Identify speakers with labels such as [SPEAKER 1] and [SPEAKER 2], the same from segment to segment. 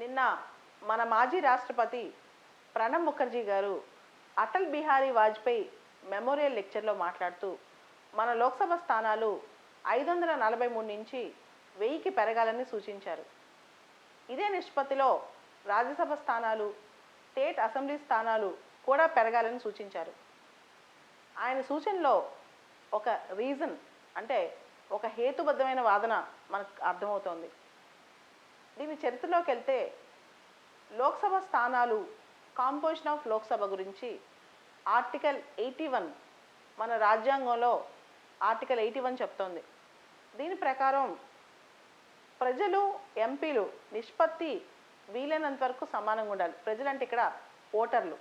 [SPEAKER 1] నిన్న మన మాజీ రాష్ట్రపతి ప్రణబ్ ముఖర్జీ గారు అటల్ బిహారీ వాజ్పేయి మెమోరియల్ లెక్చర్లో మాట్లాడుతూ మన లోక్సభ స్థానాలు ఐదు వందల నలభై మూడు నుంచి వెయ్యికి పెరగాలని సూచించారు. ఇదే నిష్పత్తిలో రాజ్యసభ స్థానాలు స్టేట్ అసెంబ్లీ స్థానాలు కూడా పెరగాలని సూచించారు. ఆయన సూచనలో ఒక రీజన్ అంటే ఒక హేతుబద్ధమైన వాదన మనకు అర్థమవుతోంది. దీని చరిత్రలోకి వెళ్తే లోక్సభ స్థానాలు కాంపోజిషన్ ఆఫ్ లోక్సభ గురించి ఆర్టికల్ ఎయిటీ వన్ మన రాజ్యాంగంలో ఆర్టికల్ ఎయిటీ వన్ చెప్తోంది. దీని ప్రకారం ప్రజలు ఎంపీలు నిష్పత్తి వీలైనంత వరకు సమానంగా ఉండాలి. ప్రజలంటే ఇక్కడ ఓటర్లు.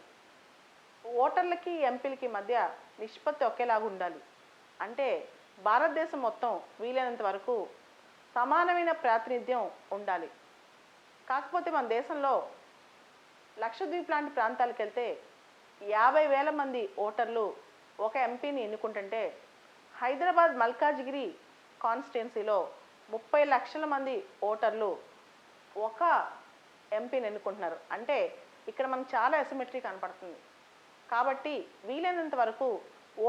[SPEAKER 1] ఓటర్లకి ఎంపీలకి మధ్య నిష్పత్తి ఒకేలాగా ఉండాలి. అంటే భారతదేశం మొత్తం వీలైనంత వరకు సమానమైన ప్రాతినిధ్యం ఉండాలి. కాకపోతే మన దేశంలో లక్షద్వీప్ లాంటి ప్రాంతాలకు వెళ్తే యాభై వేల మంది ఓటర్లు ఒక ఎంపీని ఎన్నుకుంటుంటే హైదరాబాద్ మల్కాజ్గిరి కాన్స్టిట్యున్సీలో ముప్పై లక్షల మంది ఓటర్లు ఒక ఎంపీని ఎన్నుకుంటున్నారు. అంటే ఇక్కడ మనకు చాలా ఎసిమెట్రీ కనపడుతుంది. కాబట్టి వీలైనంత వరకు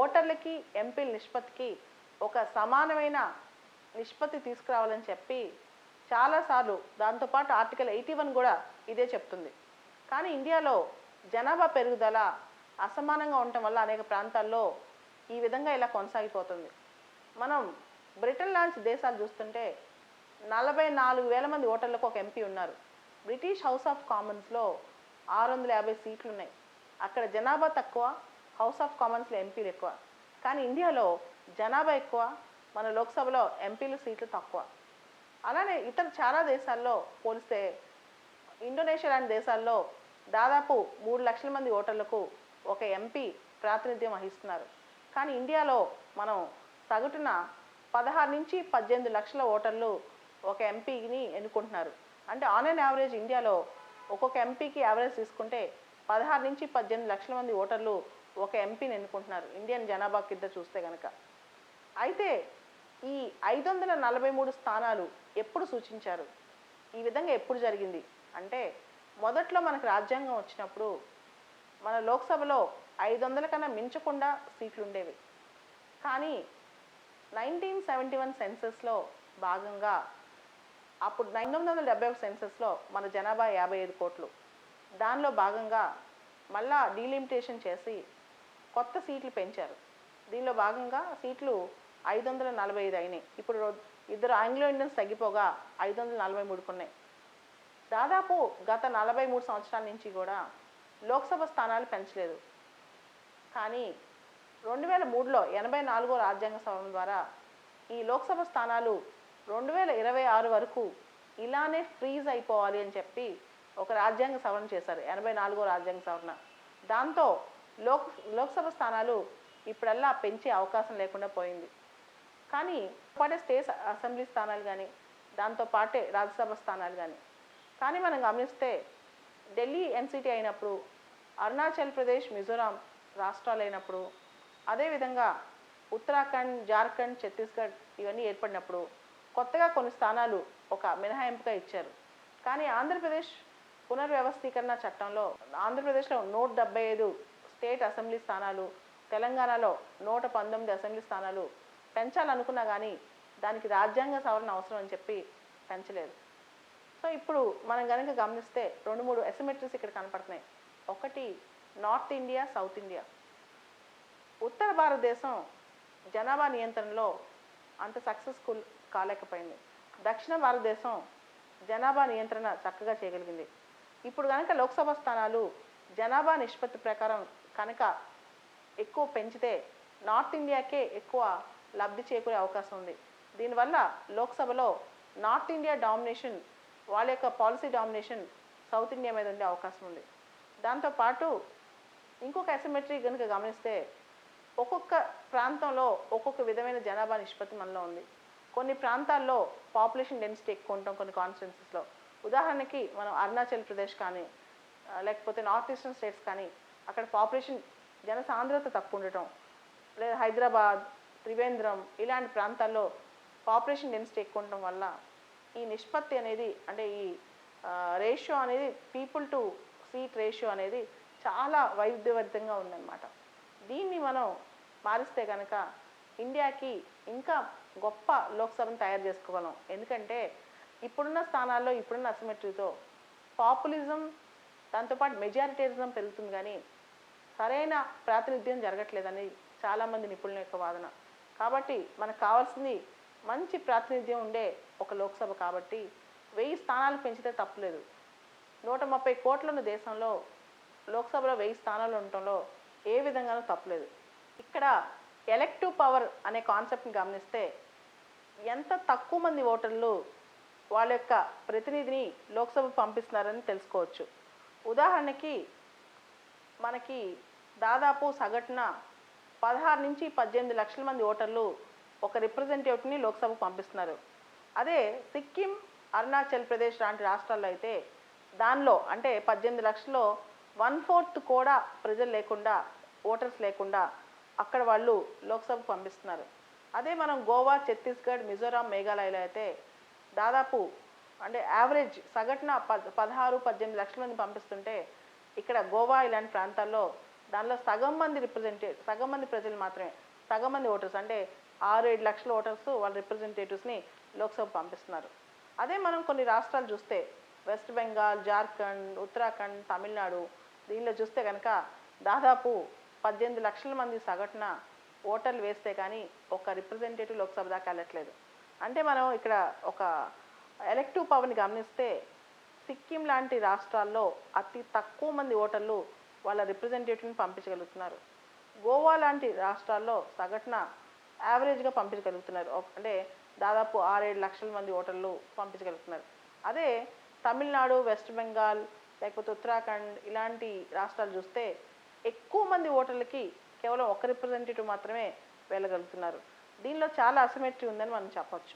[SPEAKER 1] ఓటర్లకి ఎంపీల నిష్పత్తికి ఒక సమానమైన నిష్పత్తి తీసుకురావాలని చెప్పి చాలాసార్లు దాంతోపాటు ఆర్టికల్ ఎయిటీ వన్ కూడా ఇదే చెప్తుంది. కానీ ఇండియాలో జనాభా పెరుగుదల అసమానంగా ఉండటం వల్ల అనేక ప్రాంతాల్లో ఈ విధంగా ఇలా కొనసాగిపోతుంది. మనం బ్రిటన్ లాంటి దేశాలు చూస్తుంటే నలభై నాలుగు వేల మంది ఓటర్లకు ఒక ఎంపీ ఉన్నారు. బ్రిటిష్ హౌస్ ఆఫ్ కామన్స్లో ఆరు వందల యాభై సీట్లు ఉన్నాయి అక్కడ జనాభా తక్కువ హౌస్ ఆఫ్ కామన్స్లో ఎంపీలు ఎక్కువ. కానీ ఇండియాలో జనాభా ఎక్కువ మన లోక్సభలో ఎంపీలు సీట్లు తక్కువ. అలానే ఇతర చాలా దేశాల్లో పోలిస్తే ఇండోనేషియా లాంటి దేశాల్లో దాదాపు మూడు లక్షల మంది ఓటర్లకు ఒక ఎంపీ ప్రాతినిధ్యం వహిస్తున్నారు. కానీ ఇండియాలో మనం సగటున పదహారు నుంచి పద్దెనిమిది లక్షల ఓటర్లు ఒక ఎంపీని ఎన్నుకుంటున్నారు. అంటే ఆన్ అండ్ యావరేజ్ ఇండియాలో ఒక్కొక్క ఎంపీకి యావరేజ్ తీసుకుంటే పదహారు నుంచి పద్దెనిమిది లక్షల మంది ఓటర్లు ఒక ఎంపీని ఎన్నుకుంటున్నారు. ఇండియన్ జనాభా కింద చూస్తే కనుక అయితే ఈ ఐదు వందల నలభై మూడు స్థానాలు ఎప్పుడు సూచించారు? ఈ విధంగా ఎప్పుడు జరిగింది? అంటే మొదట్లో మనకు రాజ్యాంగం వచ్చినప్పుడు మన లోక్సభలో ఐదు వందల కన్నా మించకుండా సీట్లు ఉండేవి కానీ నైన్టీన్ సెవెంటీ వన్ సెన్సెస్లో భాగంగా అప్పుడు పంతొమ్మిది వందల డెబ్బై ఒక సెన్సెస్లో మన జనాభా యాభై ఐదు కోట్లు. దానిలో భాగంగా మళ్ళా డీలిమిటేషన్ చేసి కొత్త సీట్లు పెంచారు. దీనిలో భాగంగా సీట్లు ఐదు వందల నలభై ఐదు అయినాయి. ఇప్పుడు ఇద్దరు ఆంగ్లో ఇండియన్స్ తగ్గిపోగా ఐదు వందల నలభై మూడుకున్నాయి దాదాపు గత నలభై మూడు సంవత్సరాల నుంచి కూడా లోక్సభ స్థానాలు పెంచలేదు. కానీ రెండు వేల మూడులో ఎనభై నాలుగో రాజ్యాంగ సభ ద్వారా ఈ లోక్సభ స్థానాలు రెండు వేల ఇరవై ఆరు వరకు ఇలానే ఫ్రీజ్ అయిపోవాలి అని చెప్పి ఒక రాజ్యాంగ సవరణ చేశారు. ఎనభై నాలుగో రాజ్యాంగ సవరణ. దాంతో లోక్ లోక్సభ స్థానాలు ఇప్పుడల్లా పెంచే అవకాశం లేకుండా పోయింది. కానీ పాటే స్టేట్ అసెంబ్లీ స్థానాలు కానీ దాంతో పాటే రాజ్యసభ స్థానాలు కానీ కానీ మనం గమనిస్తే ఢిల్లీ ఎన్సిటీ అయినప్పుడు అరుణాచల్ ప్రదేశ్ మిజోరాం రాష్ట్రాలు అయినప్పుడు అదేవిధంగా ఉత్తరాఖండ్ జార్ఖండ్ ఛత్తీస్గఢ్ ఇవన్నీ ఏర్పడినప్పుడు కొత్తగా కొన్ని స్థానాలు ఒక మినహాయింపుగా ఇచ్చారు. కానీ ఆంధ్రప్రదేశ్ పునర్వ్యవస్థీకరణ చట్టంలో ఆంధ్రప్రదేశ్లో నూట డెబ్బై ఐదు స్టేట్ అసెంబ్లీ స్థానాలు తెలంగాణలో నూట పంతొమ్మిది అసెంబ్లీ స్థానాలు పెంచాలనుకున్నా కానీ దానికి రాజ్యాంగ సవరణ అవసరం అని చెప్పి పెంచలేదు. సో ఇప్పుడు మనం కనుక గమనిస్తే రెండు మూడు ఎసిమెట్రీస్ ఇక్కడ కనపడుతున్నాయి. ఒకటి నార్త్ ఇండియా సౌత్ ఇండియా. ఉత్తర భారతదేశం జనాభా నియంత్రణలో అంత సక్సెస్ఫుల్ కాలేకపోయింది. దక్షిణ భారతదేశం జనాభా నియంత్రణ చక్కగా చేయగలిగింది. ఇప్పుడు కనుక లోక్సభ స్థానాలు జనాభా నిష్పత్తి ప్రకారం కనుక ఎక్కువ పెంచితే నార్త్ ఇండియాకే ఎక్కువ లబ్ధి చేకూరే అవకాశం ఉంది. దీనివల్ల లోక్సభలో నార్త్ ఇండియా డామినేషన్ వాళ్ళ యొక్క పాలసీ డామినేషన్ సౌత్ ఇండియా మీద ఉండే అవకాశం ఉంది. దాంతోపాటు ఇంకొక అసిమెట్రీ కనుక గమనిస్తే ఒక్కొక్క ప్రాంతంలో ఒక్కొక్క విధమైన జనాభా నిష్పత్తి మనలో ఉంది. కొన్ని ప్రాంతాల్లో పాపులేషన్ డెన్సిటీ ఎక్కువ ఉంటాం కొన్ని కాన్స్టిట్యున్సీస్లో. ఉదాహరణకి మనం అరుణాచల్ ప్రదేశ్ కానీ లేకపోతే నార్త్ ఈస్టర్న్ స్టేట్స్ కానీ అక్కడ పాపులేషన్ జనసాంద్రత తక్కువ ఉండటం. లేదా హైదరాబాద్ త్రివేంద్రం ఇలాంటి ప్రాంతాల్లో పాపులేషన్ డెన్సిటీ ఎక్కువ ఉండటం వల్ల ఈ నిష్పత్తి అనేది అంటే ఈ రేషియో అనేది పీపుల్ టు సీట్ రేషియో అనేది చాలా వైవిధ్యభరితంగా ఉందన్నమాట. దీన్ని మనం మారిస్తే కనుక ఇండియాకి ఇంకా గొప్ప లోక్సభను తయారు చేసుకోగలం. ఎందుకంటే ఇప్పుడున్న స్థానాల్లో ఇప్పుడున్న అసిమెట్రీతో పాపులిజం దాంతోపాటు మెజారిటేరిజం పెరుగుతుంది కానీ సరైన ప్రాతినిధ్యం జరగట్లేదని చాలామంది నిపుణుల యొక్క వాదన. కాబట్టి మనకు కావాల్సింది మంచి ప్రాతినిధ్యం ఉండే ఒక లోక్సభ కాబట్టి వెయ్యి స్థానాలు పెంచితే తప్పలేదు. నూట ముప్పై కోట్లున్న దేశంలో లోక్సభలో వెయ్యి స్థానాలు ఉండటంలో ఏ విధంగానూ తప్పలేదు. ఇక్కడ ఎలక్టివ్ పవర్ అనే కాన్సెప్ట్ని గమనిస్తే ఎంత తక్కువ మంది ఓటర్లు వాళ్ళ యొక్క ప్రతినిధిని లోక్సభ పంపిస్తున్నారని తెలుసుకోవచ్చు. ఉదాహరణకి మనకి దాదాపు సగటున పదహారు నుంచి పద్దెనిమిది లక్షల మంది ఓటర్లు ఒక రిప్రజెంటేటివ్ని లోక్సభకు పంపిస్తున్నారు. అదే సిక్కిం అరుణాచల్ ప్రదేశ్ లాంటి రాష్ట్రాల్లో అయితే దానిలో అంటే పద్దెనిమిది లక్షల్లో వన్ ఫోర్త్ కూడా ప్రజలు లేకుండా ఓటర్స్ లేకుండా అక్కడ వాళ్ళు లోక్సభకు పంపిస్తున్నారు. అదే మనం గోవా ఛత్తీస్గఢ్ మిజోరాం మేఘాలయలో అయితే దాదాపు అంటే యావరేజ్ సగటున పద్ పదహారు పద్దెనిమిది లక్షల మంది పంపిస్తుంటే ఇక్కడ గోవా ఇలాంటి ప్రాంతాల్లో దానిలో సగం మంది రిప్రజెంటే సగం మంది ప్రజలు మాత్రమే. సగం మంది ఓటర్స్ అంటే ఆరు ఏడు లక్షల ఓటర్స్ వాళ్ళ రిప్రజెంటేటివ్స్ని లోక్సభ పంపిస్తున్నారు. అదే మనం కొన్ని రాష్ట్రాలు చూస్తే వెస్ట్ బెంగాల్ జార్ఖండ్ ఉత్తరాఖండ్ తమిళనాడు దీనిలో చూస్తే కనుక దాదాపు పద్దెనిమిది లక్షల మంది సగటున ఓటర్లు వేస్తే కానీ ఒక రిప్రజెంటేటివ్ లోక్సభ దాకా వెళ్ళట్లేదు. అంటే మనం ఇక్కడ ఒక ఎలక్టివ్ పవర్ని గమనిస్తే సిక్కిం లాంటి రాష్ట్రాల్లో అతి తక్కువ మంది ఓటర్లు వాళ్ళ రిప్రజెంటేటివ్ని పంపించగలుగుతున్నారు. గోవా లాంటి రాష్ట్రాల్లో సగటున యావరేజ్గా పంపించగలుగుతున్నారు. అంటే దాదాపు ఆరేడు లక్షల మంది ఓటర్లు పంపించగలుగుతున్నారు. అదే తమిళనాడు వెస్ట్ బెంగాల్ లేకపోతే ఉత్తరాఖండ్ ఇలాంటి రాష్ట్రాలు చూస్తే ఎక్కువ మంది ఓటర్లకి కేవలం ఒక రిప్రజెంటేటివ్ మాత్రమే వెళ్ళగలుగుతున్నారు. దీనిలో చాలా అసిమెట్రీ ఉందని మనం చెప్పచ్చు.